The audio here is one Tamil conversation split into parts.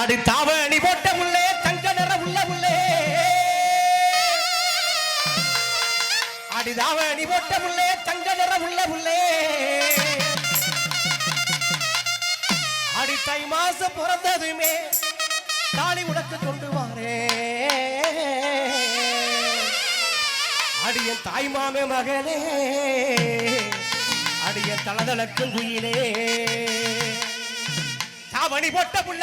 அடி தாவணி போட்ட முள்ளே தங்க நிற உள்ள முள்ளே அடி தாவணி போட்ட முள்ளே தங்க நிற உள்ள முள்ளே அடி தை மாசம் பிறந்ததுமே தாலி உனக்கு கொண்டு வாரே. அடிய தாய் மாமே மகனே அடிய தளதளக்கும் குயிலே. தாவணி போட்ட புள்ள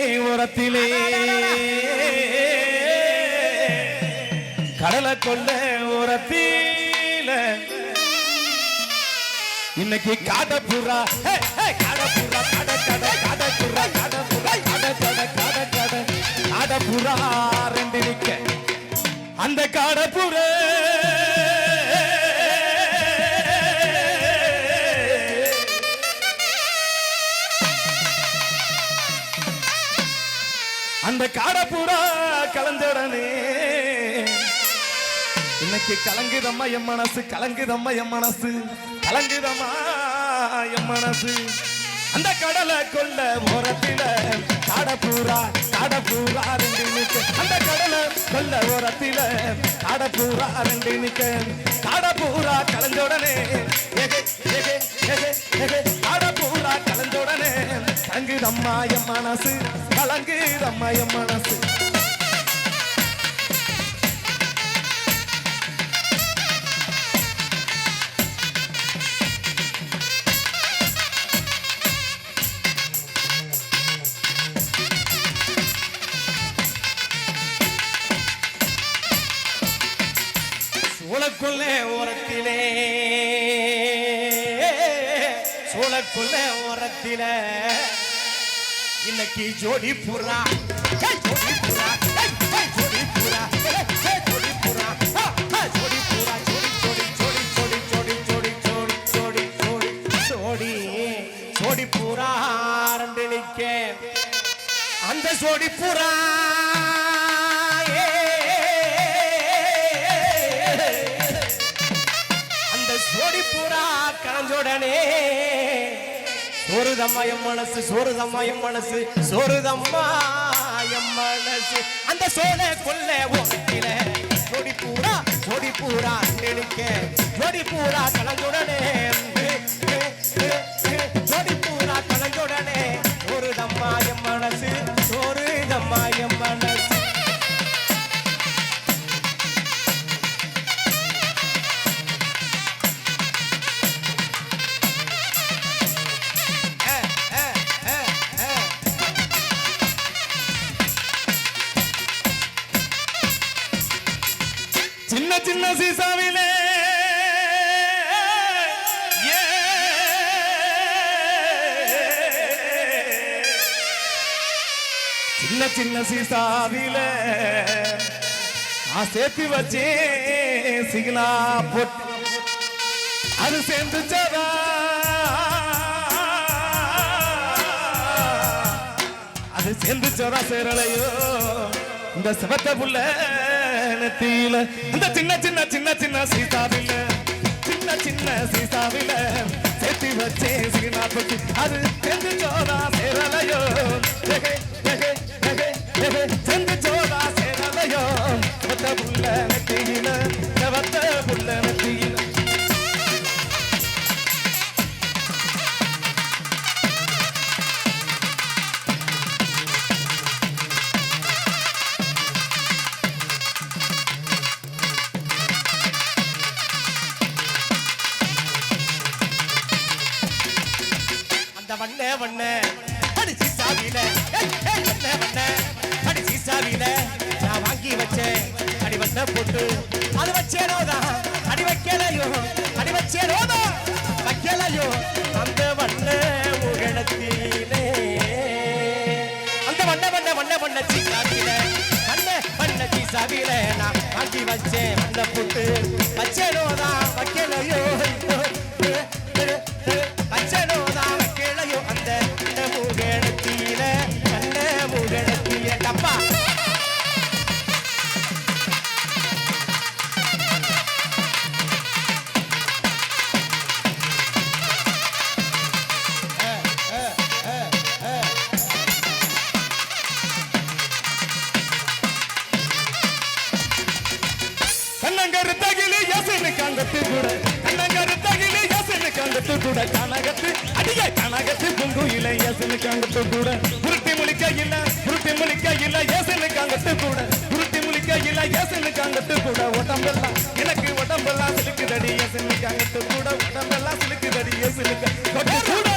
உரத்திலே. கடலை கடலுக்குள்ள உரத்தில. இன்னைக்கு காடப்புறா. காடப்புறா கட கட காடப்புறா காடப்புறா கட கட கட கட. காடப்புறா ரெண்டு நிக்க. அந்த காடப்புறா. அந்த காடப்புறா கலந்துடனே. இன்னைக்கு கலங்குதம்மா என் மனசு கலங்குதம்மா என் மனசு கலங்குதம்மா என் மனசு. அந்த கடலை கொள்ள ஓரத்தில காடப்பூரா காடப்பூரா ரெண்டு நிக்க. அந்த கடலை கொள்ள ஓரத்தில காடப்பூரா ரெண்டு நிக்க. காடப்பூரா கலந்தோடனே எகே எகே காடப்பூரா கலந்தோடனே கலங்குதம்மா என் மனசு கலங்குதம்மா என் மனசு. சோளக்குள்ளே ஓரத்திலே. இன்னைக்கு ஜோடி புறா ஜோடி புறா ஜோடி புறா ஜோடி புறா ஜோடி புறா ஜோடி ஜோடி ஜோடி ஜோடி ஜோடி ஜோடி ஜோடி ஜோடி ஜோடி. புறா அந்த ஜோடி புறா கலஞ்சோடனே சோறுதம்மா என் மனசு சோறுதம்மா என் மனசு சோறுதம்மா என் மனசு. அந்த சோலை கொல்ல ஓட்டில சோடி பூரா சோடி பூரா நெடுக்க. ஜோடி பூரா கலந்துடனே. சின்ன சின்ன சீசாவிலே. சின்ன சின்ன சீசாவில. நான் சேர்த்து வச்சேன் சிகிலா போட்டு. அது சேர்ந்துச்சதா அது சேர்ந்துச்சதா சேரலையோ. இந்த சிவத்த புள்ள. நெத்தியில இந்த சின்ன சின்ன சின்ன சின்ன சீதாவில சின்ன சின்ன சீதாவில சேர்த்து வச்சே சீனா பத்தி அது சேர்ந்துச்சோதா சேர வண்ண வண்ண. அடிச்சு சாவில வண்ண வண்ண. அடிச்சு சாவில நான் வாங்கி வச்சேன். அடி வண்ண போட்டு அது வச்சேனோதான் அடி வைக்கலையோ அடி வச்சேனோதான் வைக்கலையோ அந்த வண்ண அசலுக்காங்கத்து கூட கனகத்து. அடிய கனகத்து பொங்குயில எசலுக்காங்கத்து கூட. உருட்டி முழிக்க இல்ல உருட்டி முழிக்க இல்ல எசலுக்காங்கத்து கூட. உருட்டி முழிக்க இல்ல எசலுக்காங்கத்து கூட. உடம்பெல்லாம் எனக்கு உடம்பெல்லாம் சிலுக்குதடி எசலுக்காங்கத்து கூட. உடம்பெல்லாம் சிலுக்குதடி எசலுக்கு கூட.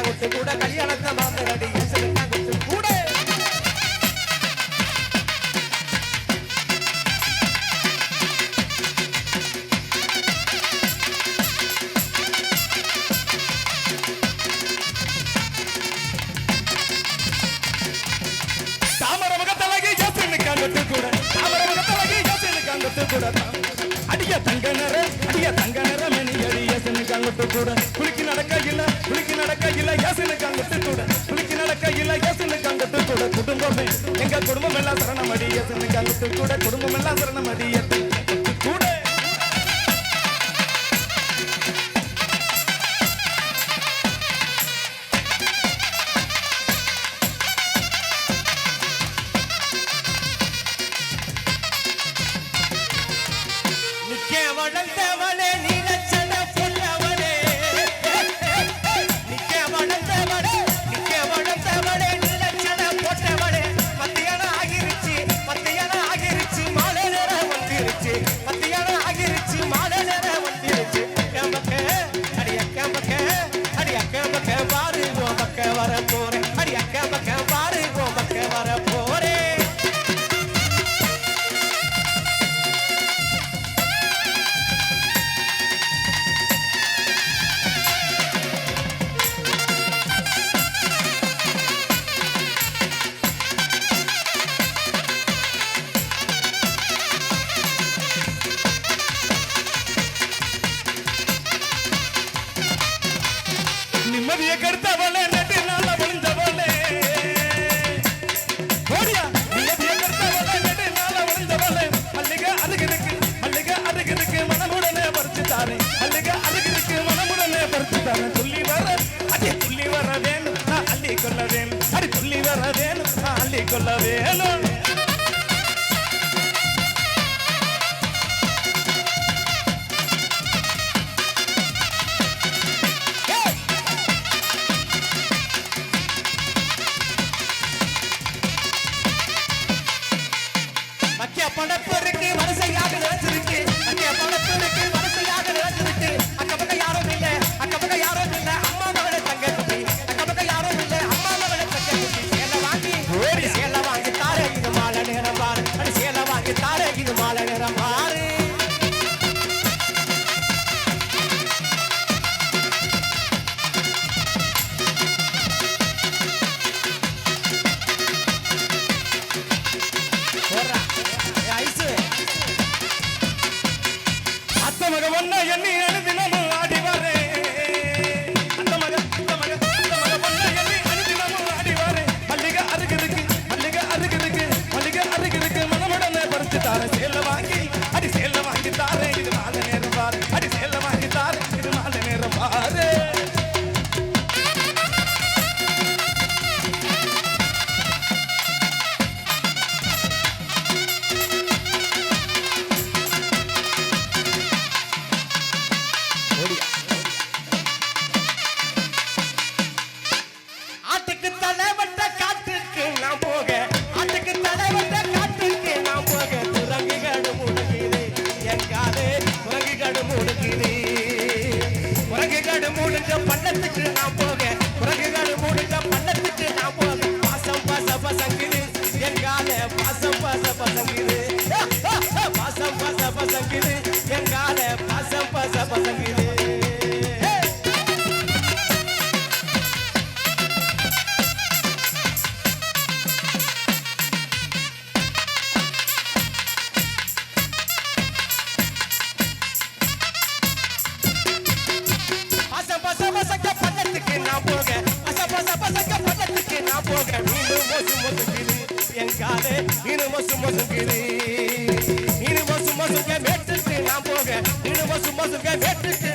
கொத்து கூட கல்யாணத்தை மாந்தரடி ஈசனுக்கா கொத்து கூட தாமர முகத்தலகி ஜாசனுக்கா கொத்து கூட தாமர முகத்தலகி ஜாசனுக்கா கொத்து கூட அடிய தங்க நிற அடிய தங்க நிற மணி அடி ஈசனுக்கா கொத்து கூட நடக்க இல்ல குளிக்கு நடக்க இல்ல ஏசனுக்கு அங்க திட்டுட குளிக்கு நடக்க இல்ல ஏசனுக்கு அங்க திட்டுட குடும்பமே எங்க குடும்பம் எல்லாம் சரணமடி ஏசனுக்கு அங்க திட்டுட குடும்பம் எல்லாம் சரணமடி கூட. வர வேணும் நான் அள்ளி கொள்ள வேணும் அடி துள்ளி வர அள்ளி கொள்ள வேணும் படப்பிற்கு வரிசையாக வச்சிருக்கு. படப்பிற்கு பாசம் பாச பசங்கிது. பாசம் பாச பசங்கிது. எங்கால பாசம் பாச பசங்கிது. பார்த்தாலே இனு மசு மசுங்குது இனு மசு மசுக்க மேட்டுக்கு நான் போக இனு மசு மசுக்க மசுங்க மேட்டுக்கு